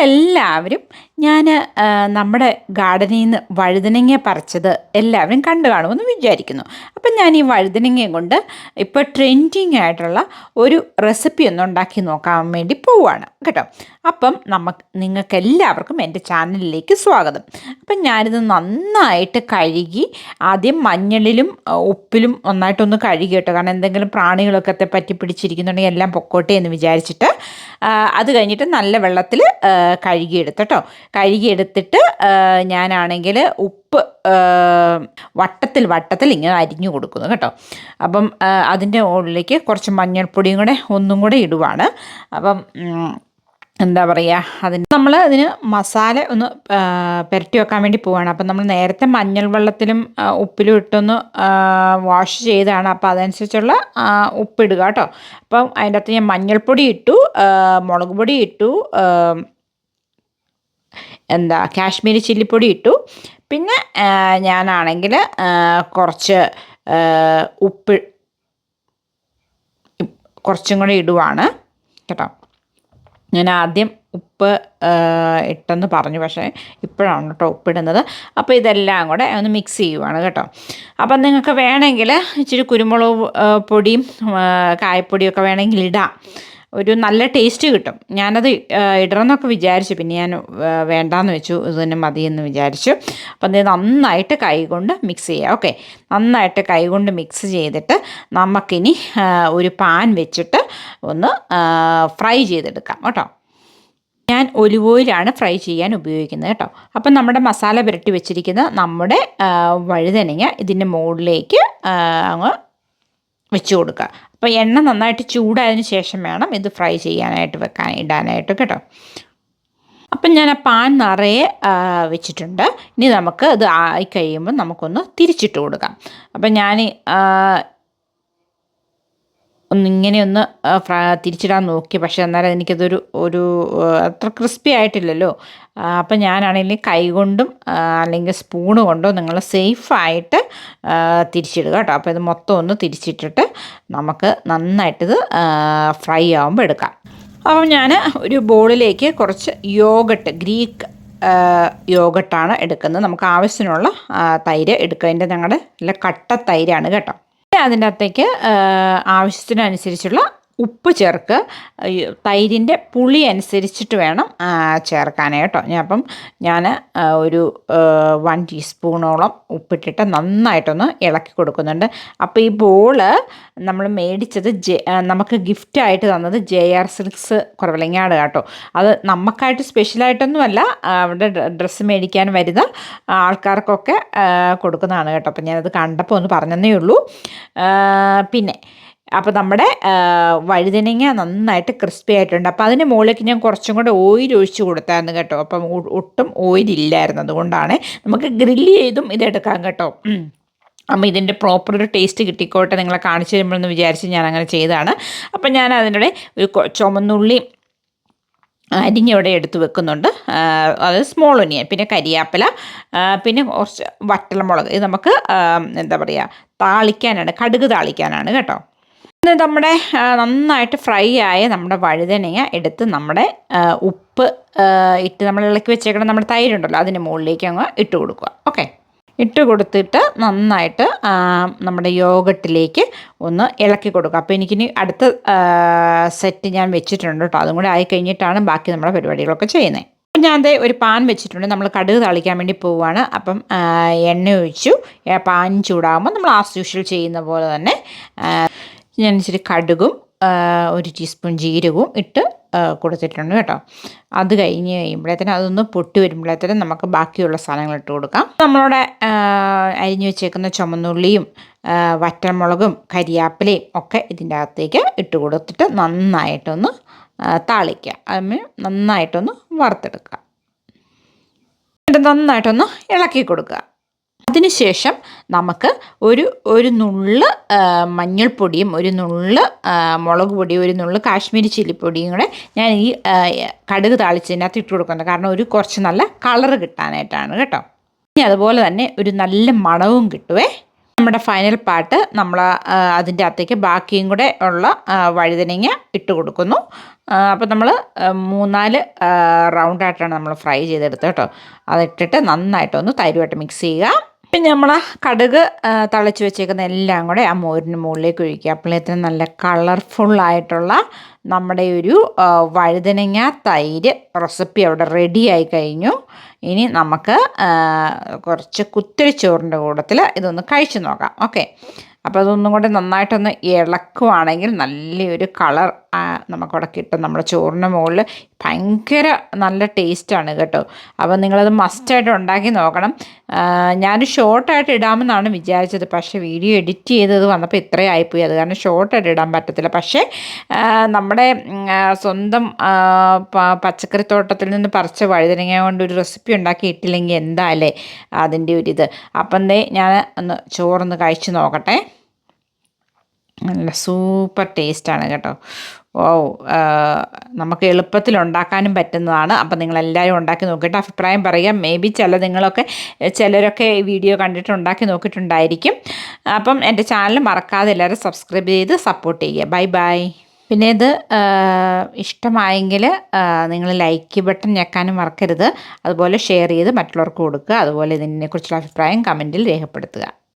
നിങ്ങളെല്ലാവരും ഞാൻ നമ്മുടെ ഗാർഡനിൽ നിന്ന് വഴുതനങ്ങ പറിച്ചത് എല്ലാവരും കണ്ടു കാണുമെന്ന് വിചാരിക്കുന്നു. അപ്പം ഞാൻ ഈ വഴുതനങ്ങയും കൊണ്ട് ഇപ്പോൾ ട്രെൻഡിങ് ആയിട്ടുള്ള ഒരു റെസിപ്പി ഒന്ന് ഉണ്ടാക്കി നോക്കാൻ വേണ്ടി പോവുകയാണ് കേട്ടോ. അപ്പം നമുക്ക് നിങ്ങൾക്ക് എല്ലാവർക്കും എന്റെ ചാനലിലേക്ക് സ്വാഗതം. അപ്പം ഞാനിത് നന്നായിട്ട് കഴുകി ആദ്യം മഞ്ഞളിലും ഉപ്പിലും നന്നായിട്ടൊന്ന് കഴുകി കേട്ടോ. കാരണം എന്തെങ്കിലും പ്രാണികളൊക്കെ പറ്റി പിടിച്ചിരിക്കുന്നുണ്ടെങ്കിൽ എല്ലാം പൊക്കോട്ടെ എന്ന് വിചാരിച്ചിട്ട് അത് കഴിഞ്ഞിട്ട് നല്ല വെള്ളത്തിൽ കഴുകിയെടുത്ത് കേട്ടോ. കഴുകിയെടുത്തിട്ട് ഞാനാണെങ്കിൽ ഉപ്പ് വട്ടത്തിൽ വട്ടത്തിൽ ഇങ്ങനെ അരിഞ്ഞു കൊടുക്കുന്നു കേട്ടോ. അപ്പം അതിന്റെ മുകളിലേക്ക് കുറച്ച് മഞ്ഞൾപ്പൊടിയും കൂടെ ഒന്നും കൂടെ ഇടുവാണ്. അപ്പം എന്താ പറയുക അതിന് നമ്മൾ അതിന് മസാല ഒന്ന് പുരട്ടി വെക്കാൻ വേണ്ടി പോവാണ്. അപ്പം നമ്മൾ നേരത്തെ മഞ്ഞൾ വെള്ളത്തിലും ഉപ്പിലും ഇട്ടൊന്ന് വാഷ് ചെയ്താണ് അപ്പോൾ അതനുസരിച്ചുള്ള ഉപ്പിടുക കേട്ടോ. അപ്പം അതിന്റെ അകത്ത് ഞാൻ മഞ്ഞൾപ്പൊടി ഇട്ടു മുളക് പൊടി ഇട്ടു എന്താ കാശ്മീരി ചില്ലിപ്പൊടി ഇട്ടു. പിന്നെ ഞാനാണെങ്കിൽ കുറച്ച് ഉപ്പ് കുറച്ചും കൂടി ഇടുവാണ് കേട്ടോ. ഞാൻ ആദ്യം ഉപ്പ് ഇട്ടെന്ന് പറഞ്ഞു പക്ഷേ ഇപ്പോഴാണ് കേട്ടോ ഉപ്പിടുന്നത്. അപ്പോൾ ഇതെല്ലാം കൂടെ ഒന്ന് മിക്സ് ചെയ്യുവാണ് കേട്ടോ. അപ്പം നിങ്ങൾക്ക് വേണമെങ്കിൽ ഇച്ചിരി കുരുമുളക് പൊടിയും കായപ്പൊടിയൊക്കെ വേണമെങ്കിൽ ഇടാം. ഒരു നല്ല ടേസ്റ്റ് കിട്ടും. ഞാനത് ഇടണമെന്നൊക്കെ വിചാരിച്ചു. പിന്നെ ഞാൻ വേണ്ടാന്ന് വെച്ചു. ഇത് തന്നെ മതിയെന്ന് വിചാരിച്ചു. അപ്പം ഇത് നന്നായിട്ട് കൈകൊണ്ട് മിക്സ് ചെയ്യുക ഓക്കെ നന്നായിട്ട് കൈകൊണ്ട് മിക്സ് ചെയ്തിട്ട് നമുക്കിനി ഒരു പാൻ വെച്ചിട്ട് ഒന്ന് ഫ്രൈ ചെയ്തെടുക്കാം കേട്ടോ. ഞാൻ ഒലിവ് ഓയിലാണ് ഫ്രൈ ചെയ്യാൻ ഉപയോഗിക്കുന്നത് കേട്ടോ. അപ്പം നമ്മുടെ മസാല പുരട്ടി വെച്ചിരിക്കുന്ന നമ്മുടെ വഴുതനങ്ങ ഇതിന്റെ മുകളിലേക്ക് അങ്ങ് വെച്ച് കൊടുക്കുക. അപ്പോൾ എണ്ണ നന്നായിട്ട് ചൂടായതിനു ശേഷം വേണം ഇത് ഫ്രൈ ചെയ്യാനായിട്ട് വെക്കാൻ ഇടാനായിട്ട് കേട്ടോ. അപ്പം ഞാൻ ആ പാൻ നിറയെ വെച്ചിട്ടുണ്ട്. ഇനി നമുക്ക് ഇത് ആയി കഴിയുമ്പോൾ നമുക്കൊന്ന് തിരിച്ചിട്ട് കൊടുക്കാം. അപ്പം ഞാൻ ഒന്നിങ്ങനെ ഒന്ന് തിരിച്ചിടാൻ നോക്കി. പക്ഷേ എന്നാലും എനിക്കതൊരു ഒരു അത്ര ക്രിസ്പി ആയിട്ടില്ലല്ലോ. അപ്പം ഞാനാണെങ്കിൽ കൈ കൊണ്ടും അല്ലെങ്കിൽ സ്പൂണ് കൊണ്ടോ നിങ്ങൾ സേഫായിട്ട് തിരിച്ചിടുക കേട്ടോ. അപ്പോൾ ഇത് മൊത്തം ഒന്ന് തിരിച്ചിട്ടിട്ട് നമുക്ക് നന്നായിട്ടിത് ഫ്രൈ ആകുമ്പോൾ എടുക്കാം. അപ്പം ഞാൻ ഒരു ബോളിലേക്ക് കുറച്ച് യോഗട്ട് ഗ്രീക്ക് യോഗട്ടാണ് എടുക്കുന്നത്. നമുക്ക് ആവശ്യത്തിനുള്ള തൈര് എടുക്കുക. അതിന്റെ ഞങ്ങളുടെ നല്ല കട്ട തൈരാണ് കേട്ടോ. പിന്നെ അതിന്റെ അകത്തേക്ക് ആവശ്യത്തിനനുസരിച്ചുള്ള ഉപ്പ് ചേർക്ക് തൈരിന്റെ പുളി അനുസരിച്ചിട്ട് വേണം ചേർക്കാനായിട്ടോ ഞാൻ അപ്പം ഞാൻ ഒരു വൺ ടീസ്പൂണോളം ഉപ്പിട്ടിട്ട് നന്നായിട്ടൊന്ന് ഇളക്കി കൊടുക്കുന്നുണ്ട്. അപ്പോൾ ഈ ബോൾ നമ്മൾ മേടിച്ചത് നമുക്ക് ഗിഫ്റ്റായിട്ട് തന്നത് ജെ ആർ സിൽക്സ് കുറവിലങ്ങാട് കേട്ടോ. അത് നമുക്കായിട്ട് സ്പെഷ്യലായിട്ടൊന്നുമല്ല അവിടെ ഡ്രസ്സ് മേടിക്കാൻ വരുന്ന ആൾക്കാർക്കൊക്കെ കൊടുക്കുന്നതാണ് കേട്ടോ. അപ്പം ഞാനത് കണ്ടപ്പോൾ ഒന്ന് പറഞ്ഞതേ ഉള്ളൂ പിന്നെ അപ്പോൾ നമ്മുടെ വഴുതനങ്ങ നന്നായിട്ട് ക്രിസ്പി ആയിട്ടുണ്ട്. അപ്പോൾ അതിന് മുകളിലേക്ക് ഞാൻ കുറച്ചും കൂടെ ഓയിൽ ഒഴിച്ച് കൊടുത്തായിരുന്നു കേട്ടോ. അപ്പം ഒട്ടും ഓയിൽ ഇല്ലായിരുന്നു. അതുകൊണ്ടാണ് നമുക്ക് ഗ്രില്ല് ചെയ്തും ഇതെടുക്കാം കേട്ടോ. അപ്പം ഇതിന്റെ പ്രോപ്പർ ഒരു ടേസ്റ്റ് കിട്ടിക്കോട്ടെ നിങ്ങളെ കാണിച്ചു തരുമ്പോഴെന്ന് വിചാരിച്ച് ഞാൻ അങ്ങനെ ചെയ്തതാണ്. അപ്പം ഞാൻ അതിനിടെ ഒരു ചുമന്നുള്ളി അരിഞ്ഞവിടെ എടുത്ത് വെക്കുന്നുണ്ട്. അത് സ്മോൾ ഒനിയൻ പിന്നെ കരിയാപ്പില പിന്നെ കുറച്ച് വറ്റൽമുളക്. ഇത് നമുക്ക് എന്താ പറയുക താളിക്കാനാണ് കടുക് താളിക്കാനാണ് കേട്ടോ. ഇത് നമ്മുടെ നന്നായിട്ട് ഫ്രൈ ആയ നമ്മുടെ വഴുതനങ്ങ എടുത്ത് നമ്മുടെ ഉപ്പ് ഇട്ട് നമ്മൾ ഇളക്കി വെച്ചേക്കണം നമ്മുടെ തൈരുണ്ടല്ലോ അതിന് മുകളിലേക്ക് അങ്ങ് ഇട്ട് കൊടുക്കുക. ഓക്കെ? ഇട്ട് കൊടുത്തിട്ട് നന്നായിട്ട് നമ്മുടെ യോഗട്ടിലേക്ക് ഒന്ന് ഇളക്കി കൊടുക്കുക. അപ്പോൾ എനിക്കിനി അടുത്ത സെറ്റ് ഞാൻ വെച്ചിട്ടുണ്ട് കേട്ടോ. അതും കൂടെ ആയി കഴിഞ്ഞിട്ടാണ് ബാക്കി നമ്മുടെ പരിപാടികളൊക്കെ ചെയ്യുന്നത്. അപ്പം ഞാൻ ദേ ഒരു പാൻ വെച്ചിട്ടുണ്ട്. നമ്മൾ കടുക് തളിക്കാൻ വേണ്ടി പോവുകയാണ് അപ്പം എണ്ണ ഒഴിച്ചു പാൻ ചൂടാകുമ്പോൾ നമ്മൾ ആസ് യൂഷ്വൽ ചെയ്യുന്ന പോലെ തന്നെ ഞാൻ ഇച്ചിരി കടുകും ഒരു ടീസ്പൂൺ ജീരകവും ഇട്ട് കൊടുത്തിട്ടുണ്ട് കേട്ടോ. അത് കഴിഞ്ഞ് കഴിയുമ്പോഴത്തേനും അതൊന്ന് പൊട്ടി വരുമ്പോഴത്തേനും നമുക്ക് ബാക്കിയുള്ള സാധനങ്ങൾ ഇട്ട് കൊടുക്കാം. നമ്മളുടെ അരിഞ്ഞു വെച്ചേക്കുന്ന ചുമന്നുള്ളിയും വറ്റമുളകും കരിയാപ്പിലയും ഒക്കെ ഇതിന്റെ അകത്തേക്ക് ഇട്ട് കൊടുത്തിട്ട് നന്നായിട്ടൊന്ന് താളിക്കുക. അതിന് നന്നായിട്ടൊന്ന് വറുത്തെടുക്കുക. എന്നിട്ട് നന്നായിട്ടൊന്ന് ഇളക്കി കൊടുക്കുക. അതിനുശേഷം നമുക്ക് ഒരു ഒരു നുള്ള് മഞ്ഞൾപ്പൊടിയും ഒരു നുള്ള് മുളക് പൊടിയും ഒരു നുള്ള് കാശ്മീരി ചില്ലിപ്പൊടിയും കൂടെ ഞാൻ ഈ കടുക് താളിച്ചതിനകത്ത് ഇട്ട് കൊടുക്കുന്നത്. കാരണം ഒരു കുറച്ച് നല്ല കളറ് കിട്ടാനായിട്ടാണ് കേട്ടോ. ഇനി അതുപോലെ തന്നെ ഒരു നല്ല മണവും കിട്ടുവേ. നമ്മുടെ ഫൈനൽ പാട്ട് നമ്മൾ അതിന്റെ അകത്തേക്ക് ബാക്കിയും കൂടെ ഉള്ള വഴുതനങ്ങ ഇട്ട് കൊടുക്കുന്നു. അപ്പോൾ നമ്മൾ മൂന്നാൽ റൗണ്ടായിട്ടാണ് നമ്മൾ ഫ്രൈ ചെയ്തെടുത്തത് കേട്ടോ. അതിട്ടിട്ട് നന്നായിട്ടൊന്ന് തൈരുമായിട്ട് മിക്സ് ചെയ്യുക. പിന്നെ നമ്മൾ കടുക് തളച്ച് വെച്ചേക്കുന്ന എല്ലാം കൂടെ ആ മോരിന് മുകളിലേക്ക് ഒഴിക്കുക. അപ്പോഴത്തിന് നല്ല കളർഫുള്ളായിട്ടുള്ള നമ്മുടെ ഒരു വഴുതനങ്ങ തൈര് റെസിപ്പി അവിടെ റെഡി ആയി കഴിഞ്ഞു. ഇനി നമുക്ക് കുറച്ച് കുത്തിരി ചോറിന്റെ കൂട്ടത്തിൽ ഇതൊന്ന് കഴിച്ചു നോക്കാം. ഓക്കെ അപ്പോൾ അതൊന്നും കൂടെ നന്നായിട്ടൊന്ന് ഇളക്കുവാണെങ്കിൽ നല്ലൊരു കളർ നമുക്കവിടെ കിട്ടും. നമ്മുടെ ചോറിന്റെ മുകളിൽ ഭയങ്കര നല്ല ടേസ്റ്റാണ് കേട്ടോ. അപ്പോൾ നിങ്ങളത് മസ്റ്റായിട്ട് ഉണ്ടാക്കി നോക്കണം. ഞാൻ ഷോർട്ടായിട്ട് ഇടാമെന്നാണ് വിചാരിച്ചത്. പക്ഷേ വീഡിയോ എഡിറ്റ് ചെയ്തത് വന്നപ്പോൾ ഇത്രയും ആയിപ്പോയി അത് കാരണം ഷോർട്ടായിട്ട് ഇടാൻ പറ്റത്തില്ല. പക്ഷേ നമ്മുടെ സ്വന്തം പച്ചക്കറി തോട്ടത്തിൽ പച്ചക്കറിത്തോട്ടത്തിൽ നിന്ന് പറിച്ച വഴുതനങ്ങ കൊണ്ട് ഒരു റെസിപ്പി ഉണ്ടാക്കി ഇട്ടില്ലെങ്കിൽ എന്താ അല്ലേ അതിന്റെ ഒരു ഇത് അപ്പം ഞാൻ ഒന്ന് ചോറൊന്ന് കഴിച്ച് നോക്കട്ടെ. നല്ല സൂപ്പർ ടേസ്റ്റാണ് കേട്ടോ. ഓ നമുക്ക് എളുപ്പത്തിൽ ഉണ്ടാക്കാനും പറ്റുന്നതാണ്. അപ്പം നിങ്ങളെല്ലാവരും ഉണ്ടാക്കി നോക്കിയിട്ട് അഭിപ്രായം പറയുക. മേ ബി ചില നിങ്ങളൊക്കെ ചിലരൊക്കെ ഈ വീഡിയോ കണ്ടിട്ട് ഉണ്ടാക്കി നോക്കിയിട്ടുണ്ടായിരിക്കും. അപ്പം എന്റെ ചാനൽ മറക്കാതെ എല്ലാവരും സബ്സ്ക്രൈബ് ചെയ്ത് സപ്പോർട്ട് ചെയ്യുക. ബൈ ബൈ പിന്നെ ഇത് ഇഷ്ടമായെങ്കിൽ നിങ്ങൾ ലൈക്ക് ബട്ടൺ ഞെക്കാനും മറക്കരുത്. അതുപോലെ ഷെയർ ചെയ്ത് മറ്റുള്ളവർക്ക് കൊടുക്കുക. അതുപോലെ ഇതിനെക്കുറിച്ചുള്ള അഭിപ്രായം കമന്റിൽ രേഖപ്പെടുത്തുക.